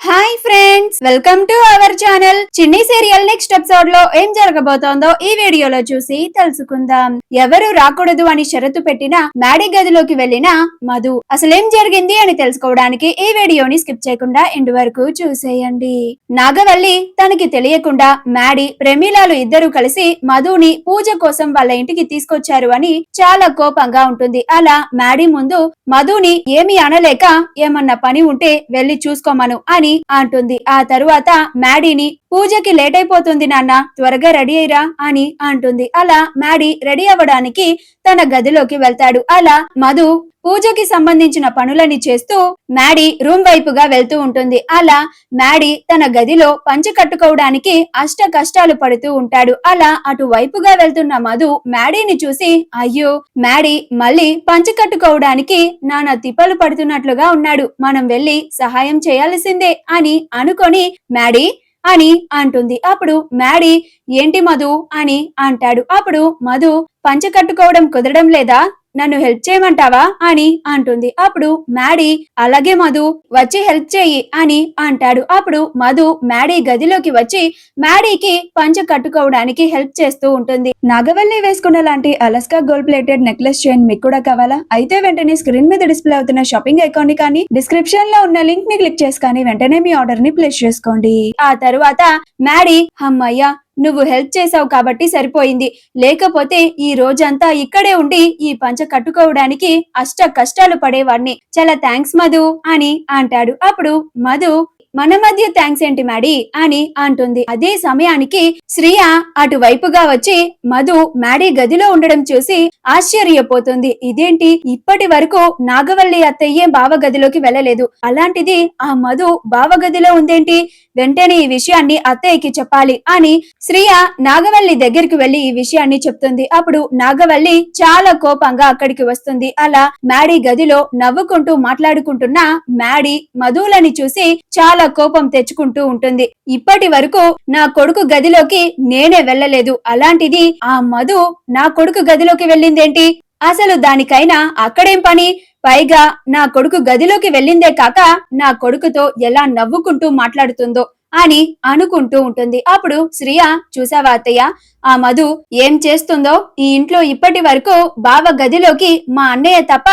Hi friends welcome to our channel Chinni serial next ఎపిసోడ్లో ఏం జరగబోతోందో ఈ వీడియోలో చూసి తెలుసుకుందాం. ఎవరు రాకూడదు అని షరతు పెట్టిన మ్యాడీ గదిలోకి వెళ్ళిన మధు. అసలేం జరిగింది అని తెలుసుకోవడానికి ఈ వీడియోని స్కిప్ చేయకుండా ఎండ్ వరకు చూసేయండి. నాగవల్లి తనకి తెలియకుండా మ్యాడీ ప్రేమిలాలు ఇద్దరు కలిసి మధుని పూజ కోసం వాళ్ళ ఇంటికి తీసుకొచ్చారు అని చాలా కోపంగా ఉంటుంది. అలా మ్యాడీ ముందు మధుని ఏమి అనలేక ఏమన్నా పని ఉంటే వెళ్ళి చూసుకోమను అని అంటుంది. ఆ తరువాత మ్యాడీని పూజకి లేట్ అయిపోతుంది నాన్న త్వరగా రెడీ అయ్యిరా అని అంటుంది. అలా మ్యాడీ రెడీ అవ్వడానికి తన గదిలోకి వెళ్తాడు. అలా మధు పూజకి సంబంధించిన పనులని చేస్తూ మ్యాడీ రూమ్ వైపుగా వెళ్తూ ఉంటుంది. అలా మ్యాడీ తన గదిలో పంచి కట్టుకోవడానికి అష్ట కష్టాలు పడుతూ ఉంటాడు. అలా అటు వైపుగా వెళ్తున్న మధు మ్యాడీని చూసి అయ్యో మ్యాడీ మళ్ళీ పంచి కట్టుకోవడానికి నానా తిప్పలు పడుతున్నట్లుగా ఉన్నాడు. మనం వెళ్ళి సహాయం చేయాల్సిందే అని అనుకొని మ్యాడీ అని అంటుంది. అప్పుడు మ్యాడీ ఏంటి మధు? అని అంటాడు. అప్పుడు మధు పంచ కట్టుకోవడం కుదరడం లేదా? నన్ను హెల్ప్ చేయమంటావా అని అంటుంది. అప్పుడు మ్యాడీ అలాగే మధు వచ్చి హెల్ప్ చేయి అని అంటాడు. అప్పుడు మధు మ్యాడీ గదిలోకి వచ్చి మ్యాడీకి పంచ కట్టుకోవడానికి హెల్ప్ చేస్తూ ఉంటుంది. నాగవల్లి వేసుకున్న లాంటి Alaska gold plated necklace chain మీకు కూడా కావాలా? అయితే వెంటనే స్క్రీన్ మీద డిస్ప్లే అవుతున్న షాపింగ్ అకౌంట్ని కానీ డిస్క్రిప్షన్లో ఉన్న లింక్ని క్లిక్ చేసి కానీ వెంటనే మీ ఆర్డర్ని ప్లేస్ చేసుకోండి. ఆ తరువాత మ్యాడీ అమ్మయ్య నువ్వు హెల్ప్ చేసావు కాబట్టి సరిపోయింది. లేకపోతే ఈ రోజంతా ఇక్కడే ఉండి ఈ పంచ కట్టుకోవడానికి అష్ట కష్టాలు పడేవాడిని. చాలా థ్యాంక్స్ మధు అని అంటాడు. అప్పుడు మధు మన మధ్య థ్యాంక్స్ ఏంటి మ్యాడీ? అని అంటుంది. అదే సమయానికి శ్రియ అటువైపుగా వచ్చి మధు మ్యాడీ గదిలో ఉండడం చూసి ఆశ్చర్యపోతుంది. ఇదేంటి? ఇప్పటి వరకు నాగవల్లి అత్తయ్యే బావ గదిలోకి వెళ్ళలేదు. అలాంటిది ఆ మధు బావ గదిలో ఉందేంటి? వెంటనే ఈ విషయాన్ని అత్తయ్యకి చెప్పాలి అని శ్రియ నాగవల్లి దగ్గరికి వెళ్ళి ఈ విషయాన్ని చెప్తుంది. అప్పుడు నాగవల్లి చాలా కోపంగా అక్కడికి వస్తుంది. అలా మ్యాడీ గదిలో నవ్వుకుంటూ మాట్లాడుకుంటున్న మ్యాడీ మధులని చూసి చాలా కోపం తెచ్చుకుంటూ ఉంటుంది. ఇప్పటి వరకు నా కొడుకు గదిలోకి నేనే వెళ్ళలేదు. అలాంటిది ఆ మధు నా కొడుకు గదిలోకి వెళ్ళిందేంటి? అసలు దానికైనా అక్కడేం పని? పైగా నా కొడుకు గదిలోకి వెళ్ళిందే కాక నా కొడుకుతో ఎలా నవ్వుకుంటూ మాట్లాడుతుందో. అని అనుకుంటూ ఉంటుంది. అప్పుడు శ్రియ చూసావా అత్తయ్య ఆ మధు ఏం చేస్తుందో? ఈ ఇంట్లో ఇప్పటి వరకు బావ గదిలోకి మా అన్నయ్య తప్ప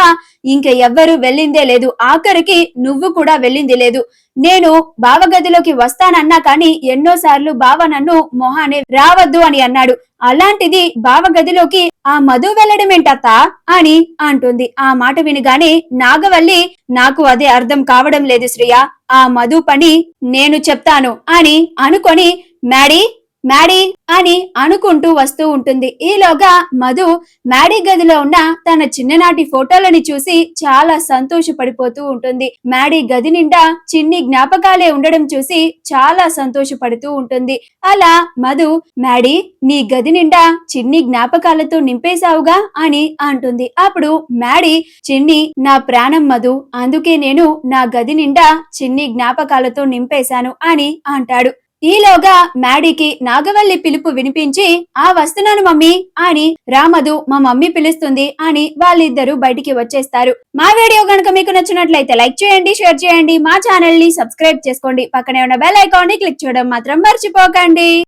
ఇంక ఎవ్వరూ వెళ్ళిందే లేదు. ఆఖరికి నువ్వు కూడా వెళ్ళింది లేదు. నేను బావ గదిలోకి వస్తానన్నా కానీ ఎన్నోసార్లు బావ నన్ను మొహానే రావద్దు అని అన్నాడు. అలాంటిది బావ గదిలోకి ఆ మధు వెళ్ళడమేంటత్త? అని అంటుంది. ఆ మాట వినగానే నాగవల్లి నాకు అదే అర్థం కావడం లేదు శ్రియ. ఆ మధు పని నేను చెప్తాను అని అనుకొని మ్యాడీ మ్యాడీ అని అనుకుంటూ వస్తూ ఉంటుంది. ఈలోగా మధు మ్యాడీ గదిలో ఉన్న తన చిన్ననాటి ఫోటోలని చూసి చాలా సంతోషపడిపోతూ ఉంటుంది. మ్యాడీ గది నిండా చిన్ని జ్ఞాపకాలే ఉండడం చూసి చాలా సంతోషపడుతూ ఉంటుంది. అలా మధు మ్యాడీ నీ గది నిండా చిన్ని జ్ఞాపకాలతో నింపేశావుగా అని అంటుంది. అప్పుడు మ్యాడీ చిన్ని నా ప్రాణం మధు అందుకే నేను నా గది నిండా చిన్ని జ్ఞాపకాలతో నింపేశాను అని అంటాడు. ఈలోగా మ్యాడీకి నాగవల్లి పిలుపు వినిపించి ఆ వస్తున్నాను మమ్మీ అని రామధు మా మమ్మీ పిలుస్తుంది అని వాళ్ళిద్దరూ బయటికి వచ్చేస్తారు. మా వీడియో గనుక మీకు నచ్చినట్లయితే లైక్ చేయండి షేర్ చేయండి మా ఛానల్ని సబ్స్క్రైబ్ చేసుకోండి. పక్కనే ఉన్న బెల్ ఐకాన్ని క్లిక్ చేయడం మాత్రం మర్చిపోకండి.